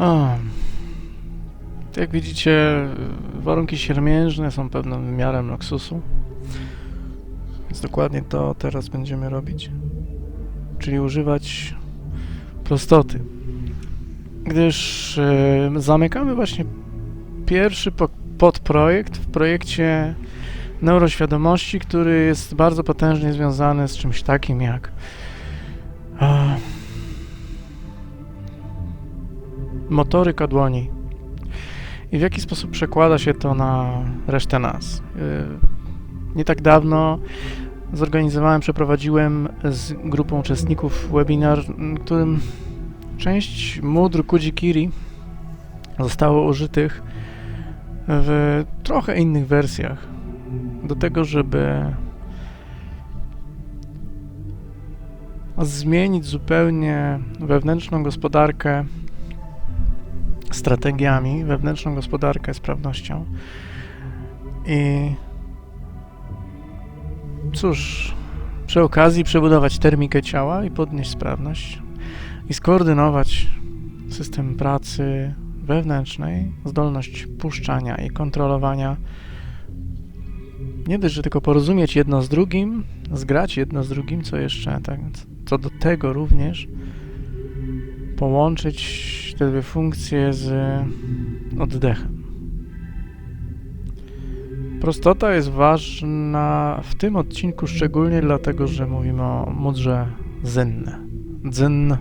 O. Jak widzicie, warunki siermiężne są pewną wymiarem luksusu. Więc dokładnie to teraz będziemy robić. Czyli używać prostoty. Gdyż e, zamykamy właśnie pierwszy po, podprojekt w projekcie neuroświadomości, który jest bardzo potężnie związany z czymś takim jak e, motoryka dłoni i w jaki sposób przekłada się to na resztę nas. Y, Nie tak dawno zorganizowałem, przeprowadziłem z grupą uczestników webinar, którym część mudr Kujikiri zostało użytych w trochę innych wersjach do tego, żeby zmienić zupełnie wewnętrzną gospodarkę strategiami, wewnętrzną gospodarkę sprawnością. I cóż, przy okazji przebudować termikę ciała i podnieść sprawność i skoordynować system pracy wewnętrznej, zdolność puszczania i kontrolowania. Nie dość, że tylko porozumieć jedno z drugim, zgrać jedno z drugim, co jeszcze, tak, co do tego również połączyć te dwie funkcje z oddechem. Prostota jest ważna w tym odcinku szczególnie dlatego, że mówimy o mudrze zen. Zen.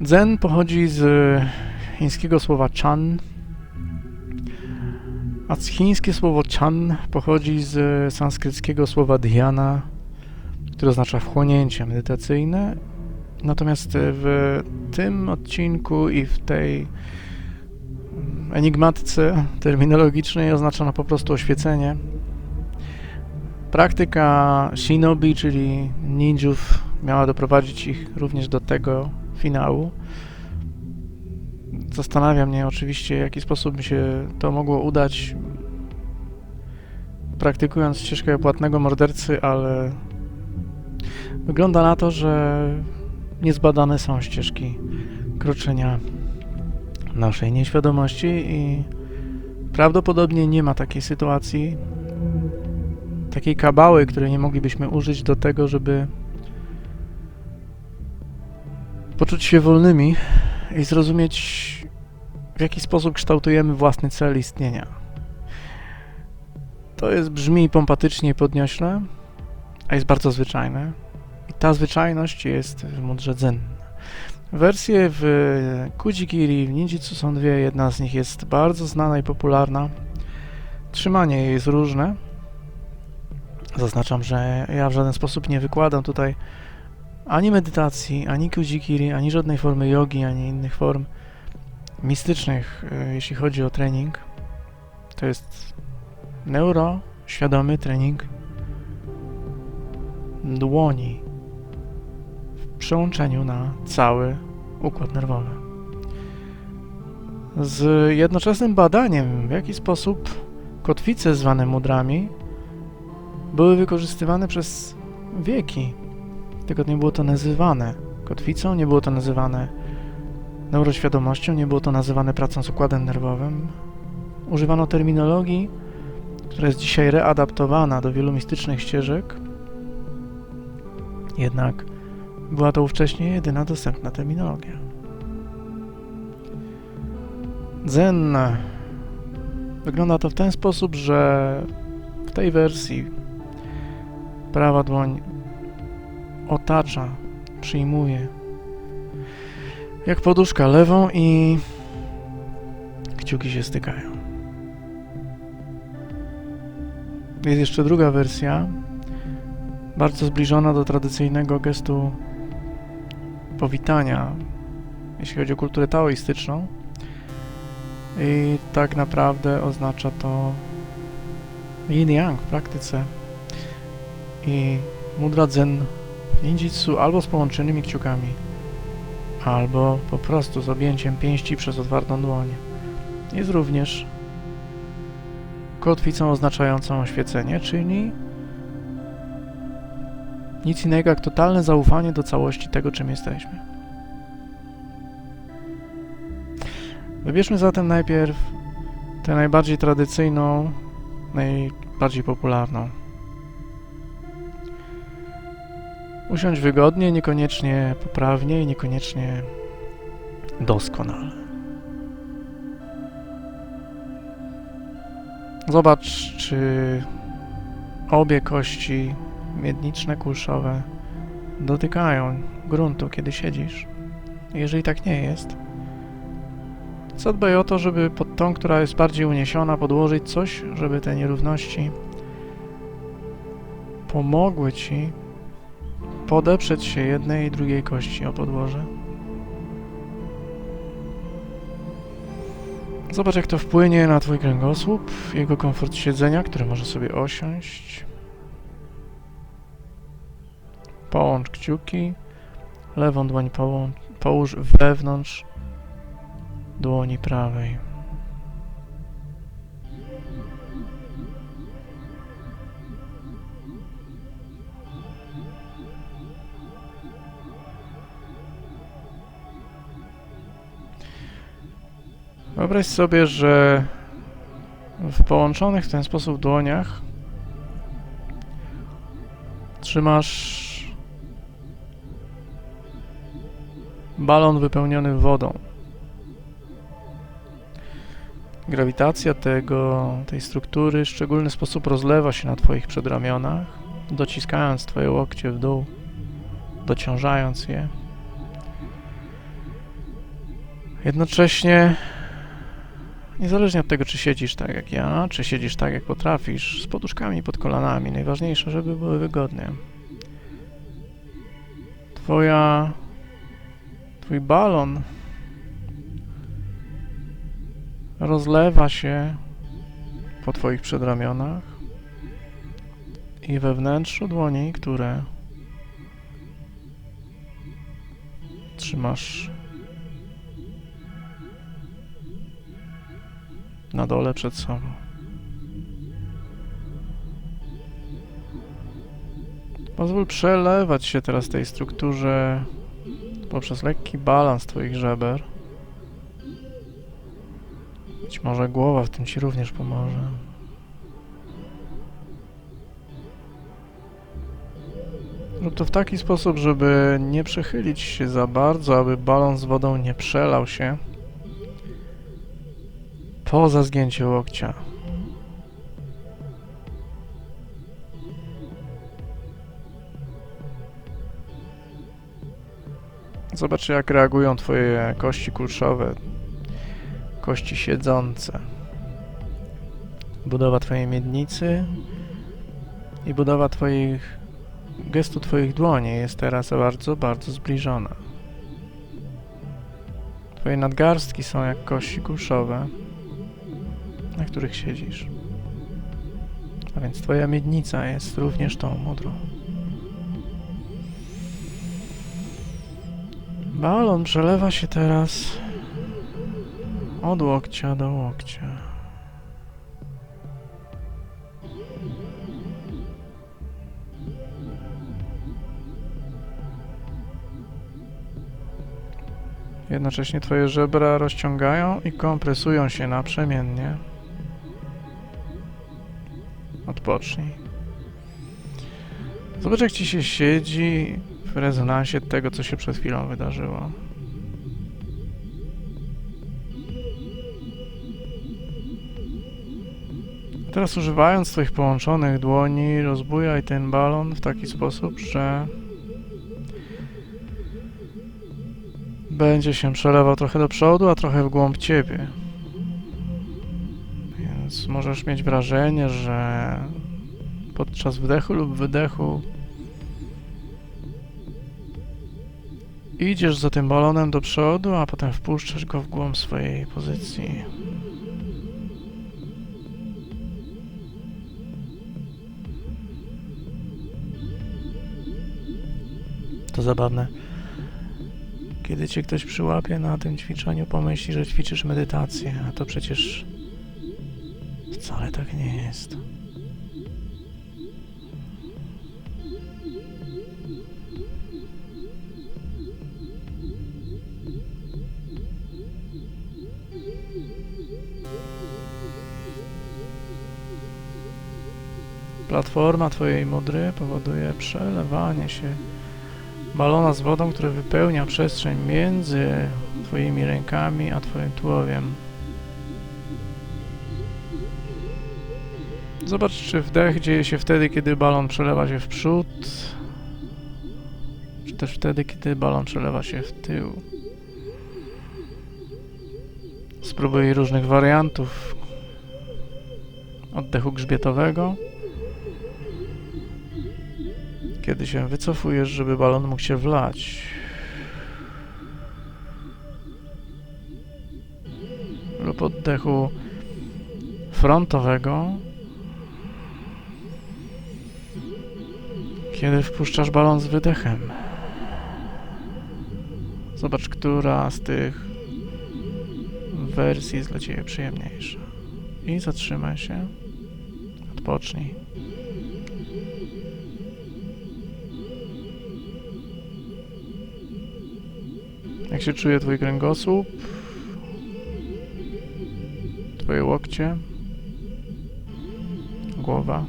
Zen pochodzi z chińskiego słowa chan, a chińskie słowo chan pochodzi z sanskryckiego słowa dhyana, które oznacza wchłonięcie medytacyjne Natomiast w tym odcinku i w tej enigmatce terminologicznej oznaczono po prostu oświecenie. Praktyka shinobi, czyli ninjów, miała doprowadzić ich również do tego finału. Zastanawia mnie oczywiście, w jaki sposób by się to mogło udać, praktykując ścieżkę płatnego mordercy, ale wygląda na to, że niezbadane są ścieżki kroczenia naszej nieświadomości i prawdopodobnie nie ma takiej sytuacji, takiej kabały, której nie moglibyśmy użyć do tego, żeby poczuć się wolnymi i zrozumieć, w jaki sposób kształtujemy własny cel istnienia. To jest brzmi pompatycznie i podniośle, a jest bardzo zwyczajne. Ta zwyczajność jest w mudrze zen. Wersje w Kujikiri, w Ninjitsu są dwie. Jedna z nich jest bardzo znana i popularna. Trzymanie jej jest różne. Zaznaczam, że ja w żaden sposób nie wykładam tutaj ani medytacji, ani Kujikiri, ani żadnej formy jogi, ani innych form mistycznych, e, jeśli chodzi o trening. To jest neuro, świadomy trening dłoni przełączeniu na cały układ nerwowy. Z jednoczesnym badaniem, w jaki sposób kotwice zwane mudrami były wykorzystywane przez wieki. Tylko nie było to nazywane kotwicą, nie było to nazywane neuroświadomością, nie było to nazywane pracą z układem nerwowym. Używano terminologii, która jest dzisiaj readaptowana do wielu mistycznych ścieżek, jednak była to ówcześnie jedyna dostępna terminologia. Zen wygląda to w ten sposób, że w tej wersji prawa dłoń otacza, przyjmuje jak poduszka lewą i kciuki się stykają. Jest jeszcze druga wersja, bardzo zbliżona do tradycyjnego gestu powitania, jeśli chodzi o kulturę taoistyczną. I tak naprawdę oznacza to yin-yang w praktyce. I mudra zen ninjitsu albo z połączonymi kciukami, albo po prostu z objęciem pięści przez otwartą dłoń. Jest również kotwicą oznaczającą oświecenie, czyli nic innego jak totalne zaufanie do całości tego, czym jesteśmy. Wybierzmy zatem najpierw tę najbardziej tradycyjną, najbardziej popularną. Usiądź wygodnie, niekoniecznie poprawnie i niekoniecznie doskonale. Zobacz, czy obie kości miedniczne, kulszowe dotykają gruntu, kiedy siedzisz. Jeżeli tak nie jest, zadbaj o to, żeby pod tą, która jest bardziej uniesiona, podłożyć coś, żeby te nierówności pomogły ci podeprzeć się jednej i drugiej kości o podłoże. Zobacz, jak to wpłynie na Twój kręgosłup, jego komfort siedzenia, który może sobie osiąść. Połącz kciuki, lewą dłoń połącz, połóż wewnątrz dłoni prawej. Wyobraź sobie, że w połączonych w ten sposób dłoniach trzymasz balon wypełniony wodą. Grawitacja tego, tej struktury w szczególny sposób rozlewa się na Twoich przedramionach, dociskając Twoje łokcie w dół, dociążając je. Jednocześnie Niezależnie od tego, czy siedzisz tak jak ja, czy siedzisz tak jak potrafisz, z poduszkami pod kolanami, najważniejsze, żeby były wygodne. Twoja... Twój balon rozlewa się po Twoich przedramionach i we wnętrzu dłoni, które trzymasz na dole przed sobą. Pozwól przelewać się teraz tej strukturze poprzez lekki balans Twoich żeber. Być może głowa w tym Ci również pomoże. Rób to w taki sposób, żeby nie przechylić się za bardzo, aby balon z wodą nie przelał się poza zgięcie łokcia. Zobacz, jak reagują Twoje kości kulszowe, kości siedzące. Budowa Twojej miednicy i budowa Twoich gestu Twoich dłoni jest teraz bardzo, bardzo zbliżona. Twoje nadgarstki są jak kości kulszowe na których siedzisz. A więc twoja miednica jest również tą modrą. Balon przelewa się teraz od łokcia do łokcia. Jednocześnie twoje żebra rozciągają i kompresują się naprzemiennie. Odpocznij. Zobacz, jak ci się siedzi w rezonansie tego, co się przed chwilą wydarzyło. Teraz używając Twoich połączonych dłoni, rozbujaj ten balon w taki sposób, że będzie się przelewał trochę do przodu, a trochę w głąb Ciebie. Więc możesz mieć wrażenie, że podczas wdechu lub wydechu idziesz za tym balonem do przodu, a potem wpuszczasz go w głąb swojej pozycji. To zabawne. Kiedy cię ktoś przyłapie na tym ćwiczeniu, pomyśli, że ćwiczysz medytację, a to przecież Wcale tak nie jest. Platforma twojej modry powoduje przelewanie się balona z wodą, który wypełnia przestrzeń między twoimi rękami a twoim tułowiem. Zobacz, czy wdech dzieje się wtedy, kiedy balon przelewa się w przód, czy też wtedy, kiedy balon przelewa się w tył. Spróbuj różnych wariantów oddechu grzbietowego. Kiedy się wycofujesz, żeby balon mógł się wlać. Lub oddechu frontowego. Kiedy wpuszczasz balon z wydechem. Zobacz, która z tych wersji jest dla Ciebie przyjemniejsza. I zatrzymaj się. Odpocznij. Jak się czuje Twój kręgosłup? Twoje łokcie? Głowa?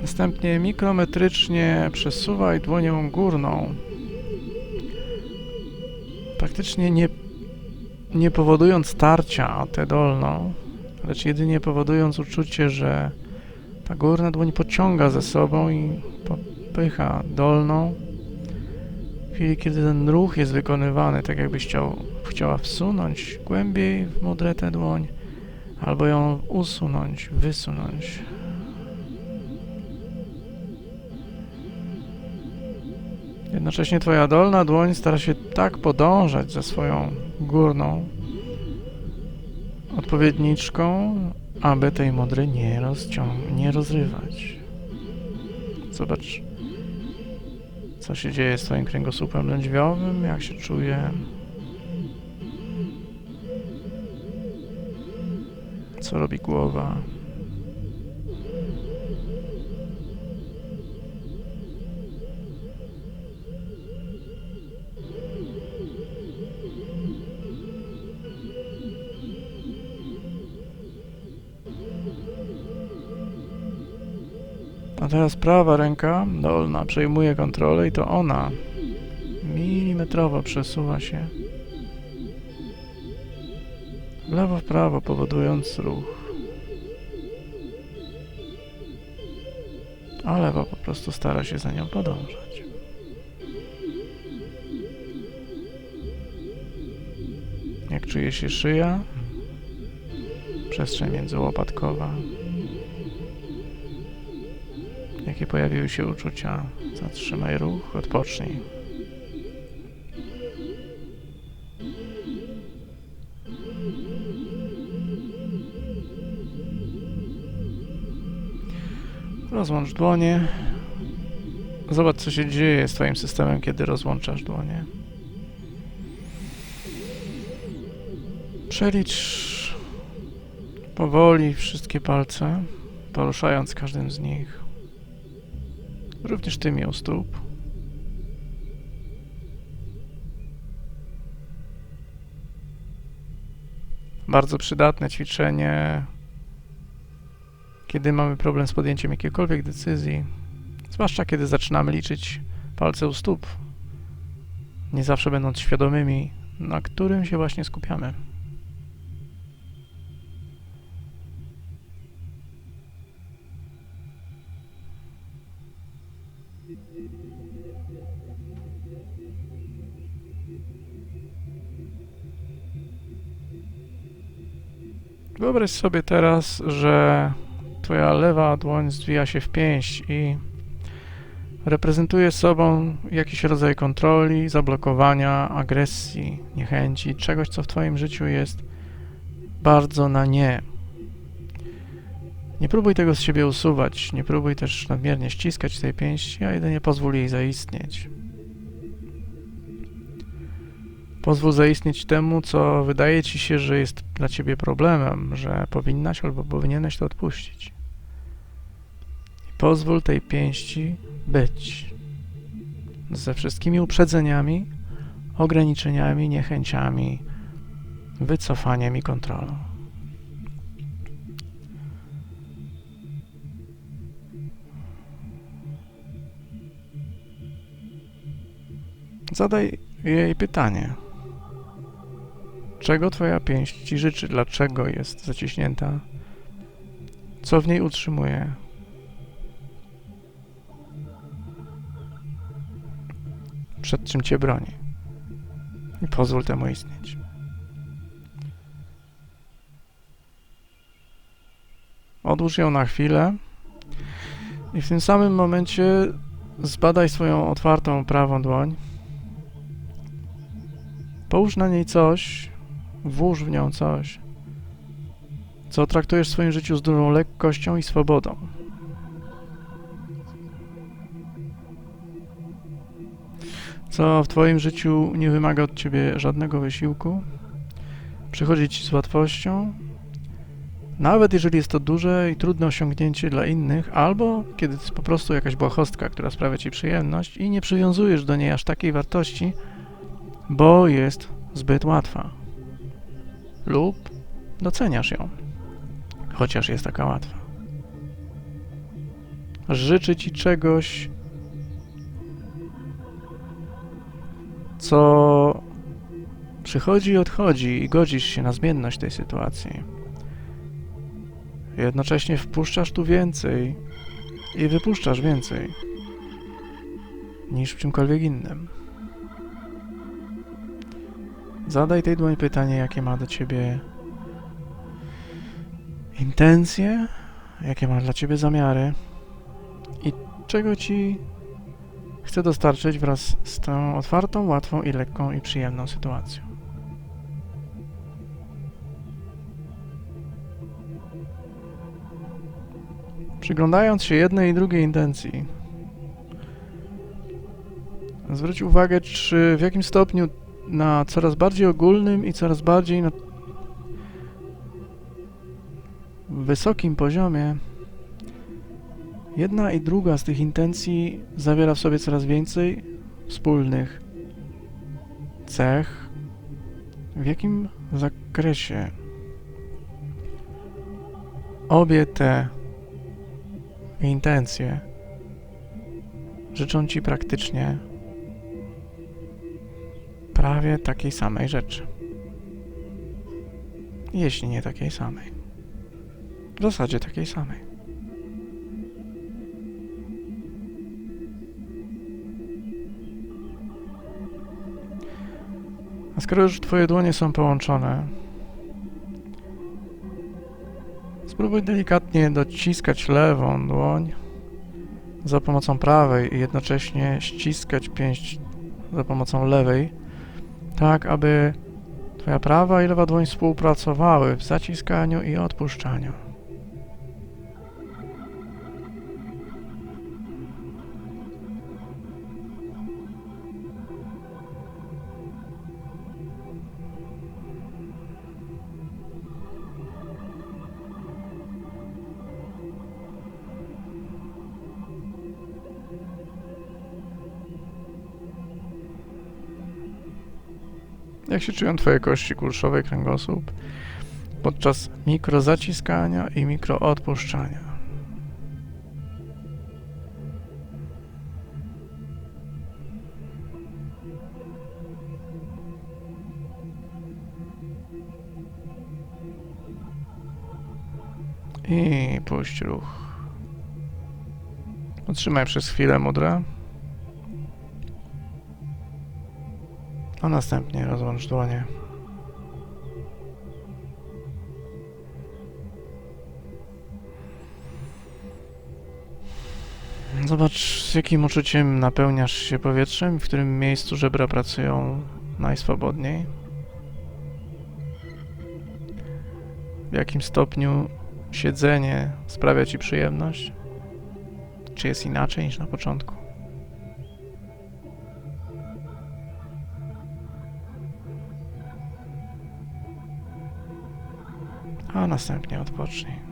Następnie mikrometrycznie przesuwaj dłonią górną. Praktycznie nie, nie powodując tarcia tę dolną, lecz jedynie powodując uczucie, że ta górna dłoń pociąga ze sobą i popycha dolną. W chwili, kiedy ten ruch jest wykonywany, tak jakbyś chciał, chciała wsunąć głębiej w modrę tę dłoń, albo ją usunąć, wysunąć. Jednocześnie twoja dolna dłoń stara się tak podążać za swoją górną odpowiedniczką, aby tej modry nie rozciąg- nie rozrywać. Zobacz, co się dzieje z twoim kręgosłupem lędźwiowym, jak się czuje. Co robi głowa? Teraz prawa ręka dolna przejmuje kontrolę i to ona milimetrowo przesuwa się w lewo w prawo, powodując ruch. A lewo po prostu stara się za nią podążać. Jak czuje się szyja, przestrzeń międzyłopatkowa, Jakie pojawiły się uczucia? Zatrzymaj ruch, odpocznij. Rozłącz dłonie. Zobacz, co się dzieje z Twoim systemem, kiedy rozłączasz dłonie. Przelicz powoli wszystkie palce, poruszając każdym z nich. Również tymi u stóp. Bardzo przydatne ćwiczenie, kiedy mamy problem z podjęciem jakiejkolwiek decyzji, zwłaszcza kiedy zaczynamy liczyć palce u stóp, nie zawsze będąc świadomymi, na którym się właśnie skupiamy. Wyobraź sobie teraz, że twoja lewa dłoń zwija się w pięść i reprezentuje sobą jakiś rodzaj kontroli, zablokowania, agresji, niechęci, czegoś, co w twoim życiu jest bardzo na nie. Nie próbuj tego z siebie usuwać, nie próbuj też nadmiernie ściskać tej pięści, a jedynie pozwól jej zaistnieć. Pozwól zaistnieć temu, co wydaje ci się, że jest dla ciebie problemem, że powinnaś albo powinieneś to odpuścić. Pozwól tej pięści być. Ze wszystkimi uprzedzeniami, ograniczeniami, niechęciami, wycofaniem i kontrolą. Zadaj jej pytanie. Czego twoja pięść ci życzy? Dlaczego jest zaciśnięta? Co w niej utrzymuje? Przed czym cię broni? I pozwól temu istnieć. Odłóż ją na chwilę i w tym samym momencie zbadaj swoją otwartą prawą dłoń. Połóż na niej coś, włóż w nią coś, co traktujesz w swoim życiu z dużą lekkością i swobodą. Co w Twoim życiu nie wymaga od Ciebie żadnego wysiłku, przychodzi Ci z łatwością, nawet jeżeli jest to duże i trudne osiągnięcie dla innych, albo kiedy to jest po prostu jakaś błahostka, która sprawia Ci przyjemność i nie przywiązujesz do niej aż takiej wartości, bo jest zbyt łatwa. Lub doceniasz ją, chociaż jest taka łatwa. Życzy ci czegoś, co przychodzi i odchodzi, i godzisz się na zmienność tej sytuacji. Jednocześnie wpuszczasz tu więcej i wypuszczasz więcej niż w czymkolwiek innym. Zadaj tej dłoń pytanie, jakie ma do ciebie intencje, jakie ma dla ciebie zamiary i czego ci chce dostarczyć wraz z tą otwartą, łatwą i lekką i przyjemną sytuacją. Przyglądając się jednej i drugiej intencji, zwróć uwagę, czy w jakim stopniu na coraz bardziej ogólnym i coraz bardziej na wysokim poziomie jedna i druga z tych intencji zawiera w sobie coraz więcej wspólnych cech. W jakim zakresie obie te intencje życzą Ci praktycznie prawie takiej samej rzeczy. Jeśli nie takiej samej. W zasadzie takiej samej. A skoro już Twoje dłonie są połączone, spróbuj delikatnie dociskać lewą dłoń za pomocą prawej i jednocześnie ściskać pięść za pomocą lewej, tak aby Twoja prawa i lewa dłoń współpracowały w zaciskaniu i odpuszczaniu. Jak się czują Twoje kości kulszowe i kręgosłup podczas mikrozaciskania i mikroodpuszczania? I puść ruch. Utrzymaj przez chwilę mudrę. A następnie rozłącz dłonie. Zobacz, z jakim uczuciem napełniasz się powietrzem, w którym miejscu żebra pracują najswobodniej. W jakim stopniu siedzenie sprawia ci przyjemność? Czy jest inaczej niż na początku? A następnie odpocznij.